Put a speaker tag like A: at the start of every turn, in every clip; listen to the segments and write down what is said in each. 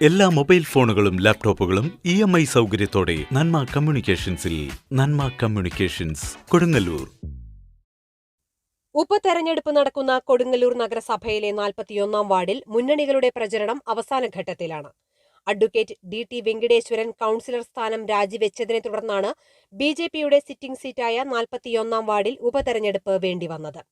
A: എല്ലാ മൊബൈൽ ഫോണുകളും ലാപ്ടോപ്പുകളും ഇ എം ഐ സൗകര്യത്തോടെ നന്മ കമ്മ്യൂണിക്കേഷൻസിൽ നന്മ കമ്മ്യൂണിക്കേഷൻസ് കൊടുങ്ങല്ലൂർ.
B: ഉപതെരഞ്ഞെടുപ്പ് നടക്കുന്ന കൊടുങ്ങല്ലൂർ നഗരസഭയിലെ നാൽപ്പത്തിയൊന്നാം വാർഡിൽ മുന്നണികളുടെ പ്രചരണം അവസാന ഘട്ടത്തിലാണ്. Advocate D T Venkateswaran councillor സ്ഥാനം രാജിവെച്ചതിനെ തുടർന്നാണ് ബി ജെ പിയുടെ സിറ്റിംഗ് സീറ്റായ നാൽപ്പത്തിയൊന്നാം വാർഡിൽ ഉപതെരഞ്ഞെടുപ്പ് വേണ്ടിവന്നത്.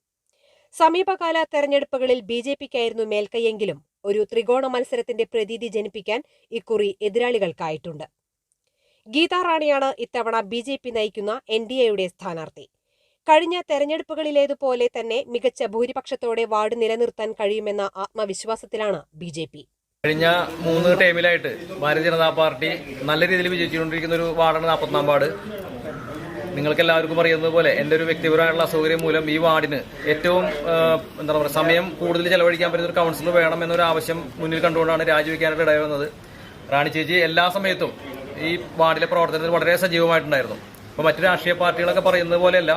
B: സമീപകാല തെരഞ്ഞെടുപ്പുകളിൽ ബി ജെ പിക്കായിരുന്നു മേൽക്കൈയെങ്കിലും ഒരു ത്രികോണ മത്സരത്തിന്റെ പ്രതീതി ജനിപ്പിക്കാൻ ഇക്കുറി എതിരാളികൾക്കായിട്ടുണ്ട്. ഗീതാ റാണിയാണ് ഇത്തവണ ബി ജെ പി നയിക്കുന്ന എൻ ഡി എയുടെ സ്ഥാനാർത്ഥി. കഴിഞ്ഞ തെരഞ്ഞെടുപ്പുകളിലേതുപോലെ തന്നെ മികച്ച ഭൂരിപക്ഷത്തോടെ വാർഡ് നിലനിർത്താൻ കഴിയുമെന്ന ആത്മവിശ്വാസത്തിലാണ് ബി ജെ പി.
C: കഴിഞ്ഞ മൂന്ന് ടൈമിലായിട്ട് ഭാരതീയ ജനതാ പാർട്ടി നല്ല രീതിയിൽ വിജയിച്ചുകൊണ്ടിരിക്കുന്ന ഒരു വാർഡാണ് നാൽപ്പത്തൊന്നാം വാർഡ്. നിങ്ങൾക്ക് എല്ലാവർക്കും അറിയുന്നത് പോലെ എന്റെ ഒരു വ്യക്തിപരമായിട്ടുള്ള അസൗകര്യം മൂലം ഈ വാർഡിന് ഏറ്റവും എന്താ പറയുക സമയം കൂടുതൽ ചെലവഴിക്കാൻ പറ്റുന്ന ഒരു കൗൺസിലർ വേണം എന്നൊരു ആവശ്യം മുന്നിൽ കണ്ടുകൊണ്ടാണ് രാജിവെക്കാനായിട്ട് ഇടയിൽ വന്നത്. റാണി ചേച്ചി എല്ലാ സമയത്തും ഈ വാർഡിലെ പ്രവർത്തനത്തിൽ വളരെ സജീവമായിട്ടുണ്ടായിരുന്നു. അപ്പോൾ മറ്റു രാഷ്ട്രീയ പാർട്ടികളൊക്കെ പറയുന്നത് പോലെയല്ല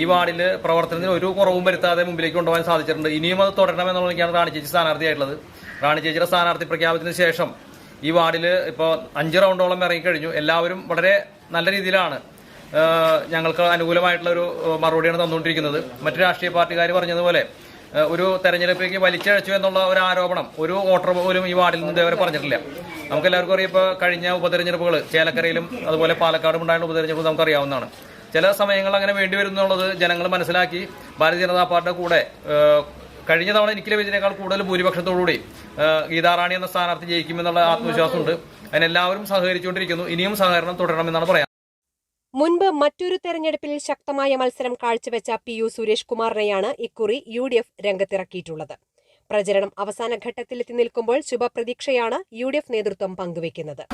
C: ഈ വാർഡിൽ പ്രവർത്തനത്തിന് ഒരു കുറവും വരുത്താതെ മുമ്പിലേക്ക് കൊണ്ടുപോകാൻ സാധിച്ചിട്ടുണ്ട്. ഇനിയും അത് തുടരണം എന്നുള്ളതാണ് റാണി ചേച്ചി സ്ഥാനാർത്ഥിയായിട്ടുള്ളത്. റാണി ചേച്ചിയുടെ സ്ഥാനാർത്ഥി പ്രഖ്യാപനത്തിന് ശേഷം ഈ വാർഡിൽ ഇപ്പോൾ അഞ്ച് റൗണ്ടോളം ഇറങ്ങിക്കഴിഞ്ഞു. എല്ലാവരും വളരെ നല്ല രീതിയിലാണ് ഞങ്ങൾക്ക് അനുകൂലമായിട്ടുള്ള ഒരു മറുപടിയാണ് തന്നുകൊണ്ടിരിക്കുന്നത്. മറ്റു രാഷ്ട്രീയ പാർട്ടിക്കാർ പറഞ്ഞതുപോലെ ഒരു തെരഞ്ഞെടുപ്പിലേക്ക് വലിച്ചഴച്ചു എന്നുള്ള ഒരു ആരോപണം ഒരു വോട്ടർ പോലും ഈ വാർഡിൽ നിന്ന് ഇതേവരെ പറഞ്ഞിട്ടില്ല. നമുക്ക് എല്ലാവർക്കും അറിയാം ഇപ്പോൾ കഴിഞ്ഞ ഉപതെരഞ്ഞെടുപ്പുകൾ ചേലക്കരയിലും അതുപോലെ പാലക്കാടും ഉണ്ടായ ഉപതെരഞ്ഞെടുപ്പ് നമുക്കറിയാവുന്നതാണ്. ചില സമയങ്ങൾ അങ്ങനെ വേണ്ടി വരുന്നുള്ളത് ജനങ്ങൾ മനസ്സിലാക്കി. ഭാരതീയ ജനതാ പാർട്ടിയുടെ കൂടെ കഴിഞ്ഞ തവണ എനിക്ക് ലഭിച്ചതിനേക്കാൾ കൂടുതൽ ഭൂരിപക്ഷത്തോടുകൂടി ഗീതാറാണി എന്ന സ്ഥാനാർത്ഥി ജയിക്കുമെന്നുള്ള ആത്മവിശ്വാസമുണ്ട്. അതിനെല്ലാവരും സഹകരിച്ചുകൊണ്ടിരിക്കുന്നു. ഇനിയും സഹകരണം തുടരണമെന്നാണ് പറയാൻ
B: മുൻപ് മറ്റൊരു തെരഞ്ഞെടുപ്പിൽ ശക്തമായ മത്സരം കാഴ്ചവെച്ച പി യു സുരേഷ് കുമാറിനെയാണ് ഇക്കുറി യു ഡി എഫ് രംഗത്തിറക്കിയിട്ടുള്ളത്. പ്രചരണം അവസാന ഘട്ടത്തിലെത്തി നിൽക്കുമ്പോൾ ശുഭപ്രതീക്ഷയാണ് യു ഡി എഫ് നേതൃത്വം പങ്കുവെക്കുന്നത്.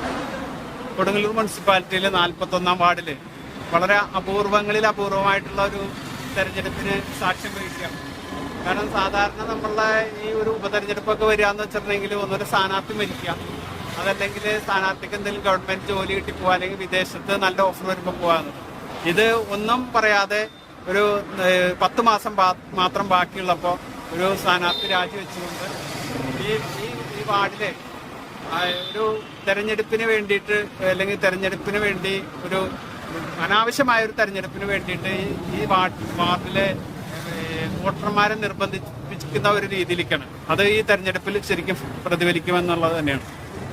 D: കൊടുങ്ങല്ലൂർ മുനിസിപ്പാലിറ്റിയിലെ നാൽപ്പത്തൊന്നാം വാർഡിൽ വളരെ അപൂർവങ്ങളിൽ അപൂർവമായിട്ടുള്ള ഒരു തെരഞ്ഞെടുപ്പിന് സാക്ഷ്യം വഹിക്കുക കാരണം സാധാരണ നമ്മളുടെ ഈ ഒരു ഉപതെരഞ്ഞെടുപ്പൊക്കെ വരിക എന്ന് വെച്ചിട്ടുണ്ടെങ്കിൽ ഒന്നൊരു സ്ഥാനാർത്ഥി മരിക്കുക അതല്ലെങ്കിൽ സ്ഥാനാർത്ഥിക്ക് എന്തെങ്കിലും ഗവൺമെന്റ് ജോലി കിട്ടി പോകാൻ അല്ലെങ്കിൽ വിദേശത്ത് നല്ല ഓഫർ വരുമ്പോൾ പോകാന്ന് ഇത് ഒന്നും പറയാതെ ഒരു പത്ത് മാസം മാത്രം ബാക്കിയുള്ളപ്പോൾ ഒരു സ്ഥാനാർത്ഥി രാജിവെച്ചുകൊണ്ട് ഈ ഈ വാർഡിലെ ഒരു തെരഞ്ഞെടുപ്പിന് വേണ്ടിയിട്ട് അല്ലെങ്കിൽ തെരഞ്ഞെടുപ്പിന് വേണ്ടി ഒരു അനാവശ്യമായ ഒരു തെരഞ്ഞെടുപ്പിന് വേണ്ടിയിട്ട് ഈ ഈ വാർഡ് വാർഡിലെ വോട്ടർമാരെ നിർബന്ധിപ്പിക്കുന്ന ഒരു രീതിയിലേക്കാണ്. അത് ഈ തെരഞ്ഞെടുപ്പിൽ ശരിക്കും പ്രതിഫലിക്കുമെന്നുള്ളത് തന്നെയാണ്.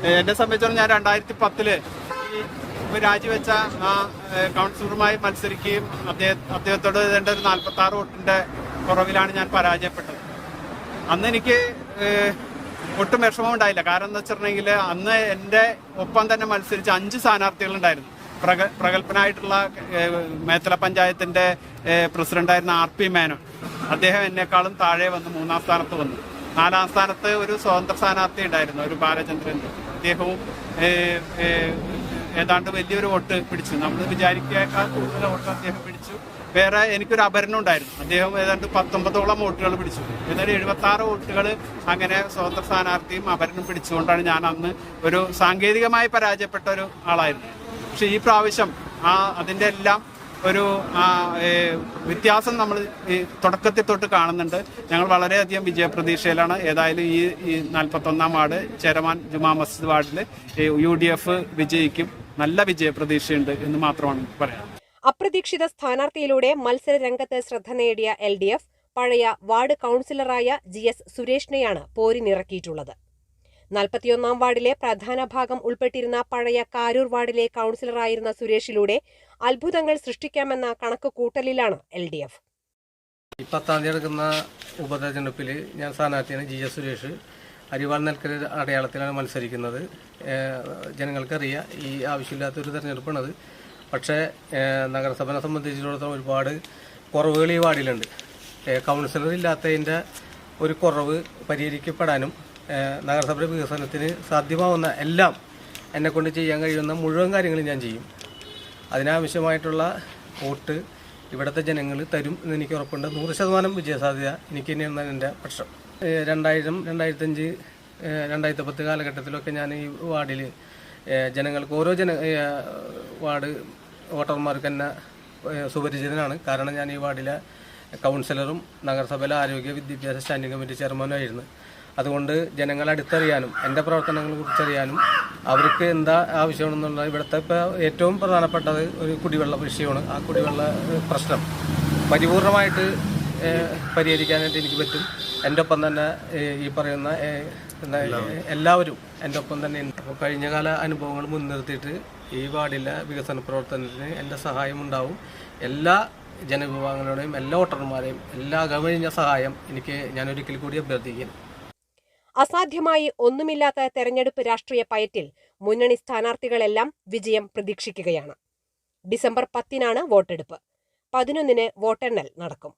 D: എന്നെ സംബന്ധിച്ചിടത്തോളം ഞാൻ രണ്ടായിരത്തി പത്തിൽ രാജിവെച്ച ആ കൗൺസിലറുമായി മത്സരിക്കുകയും അദ്ദേഹം അദ്ദേഹത്തോട് വേണ്ട ഒരു നാൽപ്പത്തി ആറ് വോട്ടിന്റെ കുറവിലാണ് ഞാൻ പരാജയപ്പെട്ടത്. അന്ന് എനിക്ക് ഒട്ടും വിഷമം ഉണ്ടായില്ല. കാരണം എന്ന് വെച്ചിട്ടുണ്ടെങ്കിൽ അന്ന് എന്റെ ഒപ്പം തന്നെ മത്സരിച്ച അഞ്ച് സ്ഥാനാർത്ഥികളുണ്ടായിരുന്നു. പ്രഗ പ്രഗത്ഭനായിട്ടുള്ള മേത്തല പഞ്ചായത്തിന്റെ പ്രസിഡന്റ് പ്രസിഡന്റായിരുന്ന ആർ പി മേനോൻ. അദ്ദേഹം എന്നെക്കാളും താഴെ വന്ന് മൂന്നാം സ്ഥാനത്ത് വന്നു. നാലാം സ്ഥാനത്ത് ഒരു സ്വതന്ത്ര സ്ഥാനാർത്ഥി ഉണ്ടായിരുന്നു ഒരു ബാലചന്ദ്രൻ അദ്ദേഹവും ഏതാണ്ട് വലിയൊരു വോട്ട് പിടിച്ചു. നമ്മൾ വിചാരിക്കാൻ കൂടുതൽ വോട്ട് അദ്ദേഹം പിടിച്ചു. വേറെ എനിക്കൊരു അപരണം ഉണ്ടായിരുന്നു. അദ്ദേഹം ഏതാണ്ട് പത്തൊമ്പതോളം വോട്ടുകൾ പിടിച്ചു. എന്നാലും എഴുപത്തി ആറ് വോട്ടുകൾ അങ്ങനെ സ്വതന്ത്ര സ്ഥാനാർത്ഥിയും അപരനും പിടിച്ചുകൊണ്ടാണ് ഞാൻ അന്ന് ഒരു സാങ്കേതികമായി പരാജയപ്പെട്ട ഒരു ആളായിരുന്നു. പക്ഷെ ഈ പ്രാവശ്യം ആ അതിന്റെ എല്ലാം ഒരു വ്യത്യാസം നമ്മൾ തുടക്കത്തിൽ തൊട്ട് കാണുന്നുണ്ട്. ഞങ്ങൾ വളരെയധികം വിജയപ്രതീക്ഷയിലാണ്. ഏതായാലും ഈ ഈ നാൽപ്പത്തൊന്നാം വാർഡ് ചേരമാൻ ജുമാ മസ്ജിദ് വാർഡിൽ യു ഡി എഫ് വിജയിക്കും. നല്ല വിജയപ്രതീക്ഷയുണ്ട് എന്ന് മാത്രമാണ് പറയാം
B: അപ്രതീക്ഷിത സ്ഥാനാർത്ഥിയിലൂടെ മത്സര രംഗത്ത് ശ്രദ്ധ നേടിയ എൽ ഡി എഫ് പഴയ വാർഡ് കൗൺസിലറായ ജി എസ് സുരേഷിനെയാണ് പോരിനിറക്കിയിട്ടുള്ളത്. നാൽപ്പത്തിയൊന്നാം വാർഡിലെ പ്രധാന ഭാഗം ഉൾപ്പെട്ടിരുന്ന പഴയ കാരൂർ വാർഡിലെ കൌൺസിലറായിരുന്ന സുരേഷിലൂടെ അത്ഭുതങ്ങൾ സൃഷ്ടിക്കാമെന്ന കണക്ക് കൂട്ടലിലാണ് എൽ ഡി എഫ്.
E: പത്താം തീയതി നടക്കുന്ന ഉപതെരഞ്ഞെടുപ്പിൽ ഞാൻ സ്ഥാനാർത്ഥിയാണ് ജി എസ് സുരേഷ്. അരിവാൾ നെൽക്കര അടയാളത്തിലാണ് മത്സരിക്കുന്നത്. ജനങ്ങൾക്കറിയാം ഈ ആവശ്യമില്ലാത്തൊരു തെരഞ്ഞെടുപ്പാണത് പക്ഷേ നഗരസഭനെ സംബന്ധിച്ചിടത്തോളം ഒരുപാട് കുറവുകൾ ഈ വാർഡിലുണ്ട്. കൗൺസിലർ ഇല്ലാത്തതിന്റെ ഒരു കുറവ് പരിഹരിക്കപ്പെടാനും നഗരസഭയുടെ വികസനത്തിന് സാധ്യമാവുന്ന എല്ലാം എന്നെക്കൊണ്ട് ചെയ്യാൻ കഴിയുന്ന മുഴുവൻ കാര്യങ്ങളും ഞാൻ ചെയ്യും. അതിനാവശ്യമായിട്ടുള്ള വോട്ട് ഇവിടുത്തെ ജനങ്ങൾ തരും എന്ന് എനിക്ക് ഉറപ്പുണ്ട്. നൂറ് ശതമാനം വിജയസാധ്യത എനിക്ക് തന്നെയാണ് എന്റെ പക്ഷം. രണ്ടായിരം രണ്ടായിരത്തഞ്ച് രണ്ടായിരത്തി പത്ത് കാലഘട്ടത്തിലൊക്കെ ഞാൻ ഈ വാർഡിൽ ജനങ്ങൾക്ക് ഓരോ ജന വാർഡ് വോട്ടർമാർക്ക് തന്നെ സുപരിചിതനാണ്. കാരണം ഞാൻ ഈ വാർഡിലെ കൗൺസിലറും നഗരസഭയിലെ ആരോഗ്യ വിദ്യാഭ്യാസ സ്റ്റാൻഡിംഗ് കമ്മിറ്റി ചെയർമാനുമായിരുന്നു അതുകൊണ്ട് ജനങ്ങളെ അടുത്തറിയാനും എന്റെ പ്രവർത്തനങ്ങളെ കുറിച്ചറിയാനും അവർക്ക് എന്താ ആവശ്യമാണെന്നുള്ള ഇവിടുത്തെ ഇപ്പോൾ ഏറ്റവും പ്രധാനപ്പെട്ടത് ഒരു കുടിവെള്ള വിഷയമാണ്. ആ കുടിവെള്ള പ്രശ്നം പരിപൂർണമായിട്ട് പരിഹരിക്കാനായിട്ട് എനിക്ക് പറ്റും. എന്റെ ഒപ്പം തന്നെ ഈ പറയുന്ന എല്ലാവരും എന്റെ ഒപ്പം തന്നെ അപ്പോൾ കഴിഞ്ഞകാല അനുഭവങ്ങൾ മുൻനിർത്തിയിട്ട് ഈ വാർഡിലെ വികസന പ്രവർത്തനത്തിന് എന്റെ സഹായം ഉണ്ടാവും. എല്ലാ ജനവിഭാഗങ്ങളുടെയും എല്ലാ വോട്ടർമാരെയും എല്ലാ അകമഴിഞ്ഞ സഹായം എനിക്ക് ഞാൻ ഒരിക്കൽ കൂടി അഭ്യർത്ഥിക്കുന്നു.
B: അസാധ്യമായി ഒന്നുമില്ലാത്ത തെരഞ്ഞെടുപ്പ് രാഷ്ട്രീയ പയറ്റിൽ മുന്നണി സ്ഥാനാർത്ഥികളെല്ലാം വിജയം പ്രതീക്ഷിക്കുകയാണ്. ഡിസംബർ പത്തിനാണ് വോട്ടെടുപ്പ്. പതിനൊന്നിന് വോട്ടെണ്ണൽ നടക്കും.